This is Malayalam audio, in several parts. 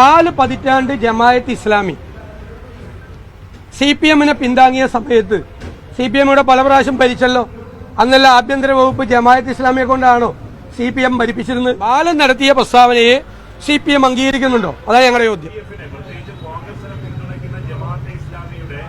നാല് പതിറ്റാണ്ട് ജമായത്ത് ഇസ്ലാമി. സി പി എമ്മിനെ പിന്താങ്ങിയ സമയത്ത് സി പി എമ്മിനോട് പല പ്രാവശ്യം ഭരിച്ചല്ലോ. അന്നല്ല ആഭ്യന്തര വകുപ്പ് ജമായത്ത് ഇസ്ലാമിയെ കൊണ്ടാണോ സി പി എം ഭരിപ്പിച്ചിരുന്നത്? ബാലൻ നടത്തിയ പ്രസ്താവനയെ സി പി എം അംഗീകരിക്കുന്നുണ്ടോ? അതാണ് ഞങ്ങളുടെ ചോദ്യം എഫിനെ പ്രത്യേകിച്ച് കോൺഗ്രസിനെ പിന്തുണയ്ക്കുന്ന ജമാഅത്തെ ഇസ്ലാമിയുടെ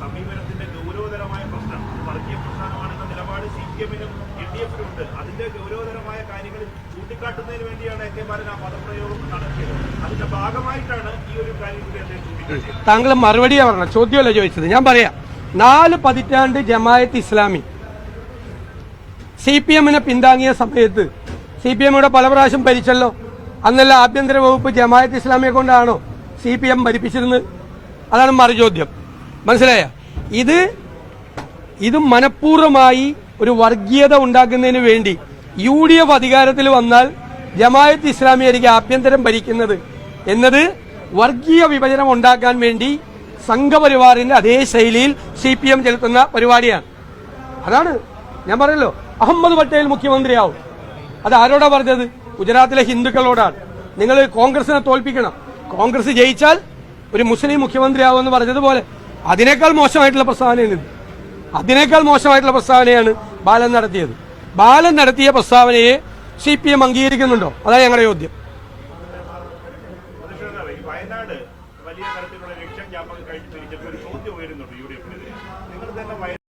സമീപനത്തിന്റെ ഗൗരവതരമായ പ്രശ്നം ഇത് വർഗീയ പ്രസ്ഥാനമാണെന്ന നിലപാട് സി പി എമ്മിനും എൽ ഡി എഫിലുണ്ട്. അതിന്റെ ഗൗരവതരമായ കാര്യങ്ങൾ ചൂണ്ടിക്കാട്ടുന്നതിന് വേണ്ടിയാണ് എ കെ ബാലൻ ആ പദപ്രയോഗം നടത്തിയത്. അതിന്റെ ഭാഗമായിട്ടാണ് ഈ ഒരു കാര്യം കൂടി അദ്ദേഹം താങ്കൾ മറുപടിയാ പറഞ്ഞത്? ചോദ്യമല്ല ചോദിച്ചത്. ഞാൻ പറയാം. നാല് പതിറ്റാണ്ട് ജമായത്ത് ഇസ്ലാമി. സി പി എമ്മിനെ പിന്താങ്ങിയ സമയത്ത് സി പി എമ്മിയുടെ പല പ്രാവശ്യം ഭരിച്ചല്ലോ. അന്നല്ല ആഭ്യന്തര വകുപ്പ് ജമായത്ത് ഇസ്ലാമിയെ കൊണ്ടാണോ സി പി എം ഭരിപ്പിച്ചിരുന്നത്? അതാണ് മറുചോദ്യം. മനസ്സിലായ? ഇത് ഇത് മനഃപൂർവമായി ഒരു വർഗീയത ഉണ്ടാക്കുന്നതിന് വേണ്ടി യു ഡി എഫ് അധികാരത്തിൽ വന്നാൽ ജമായത്ത് ഇസ്ലാമിയായിരിക്കും ആഭ്യന്തരം ഭരിക്കുന്നത്. എന്നത് വർഗീയ വിഭജനം ഉണ്ടാക്കാൻ വേണ്ടി സംഘപരിവാറിന്റെ അതേ ശൈലിയിൽ സി പി എം ചെലുത്തുന്ന പരിപാടിയാണ്. അതാണ് ഞാൻ പറയല്ലോ അഹമ്മദ് പട്ടേൽ മുഖ്യമന്ത്രിയാവും. അത് ആരോടാ പറഞ്ഞത്? ഗുജറാത്തിലെ ഹിന്ദുക്കളോടാണ്. നിങ്ങൾ കോൺഗ്രസിനെ തോൽപ്പിക്കണം. കോൺഗ്രസ് ജയിച്ചാൽ ഒരു മുസ്ലിം മുഖ്യമന്ത്രിയാവുമെന്ന് പറഞ്ഞതുപോലെ അതിനേക്കാൾ മോശമായിട്ടുള്ള പ്രസ്താവനയാണ് അതിനേക്കാൾ മോശമായിട്ടുള്ള പ്രസ്താവനയാണ് ബാലൻ നടത്തിയത്. ബാലൻ നടത്തിയ പ്രസ്താവനയെ സി പി എം അംഗീകരിക്കുന്നുണ്ടോ? അതാണ് ഞങ്ങളുടെ ചോദ്യം. വലിയ തരത്തിലുള്ള ഒരു ചോദ്യം നിങ്ങൾ തന്നെ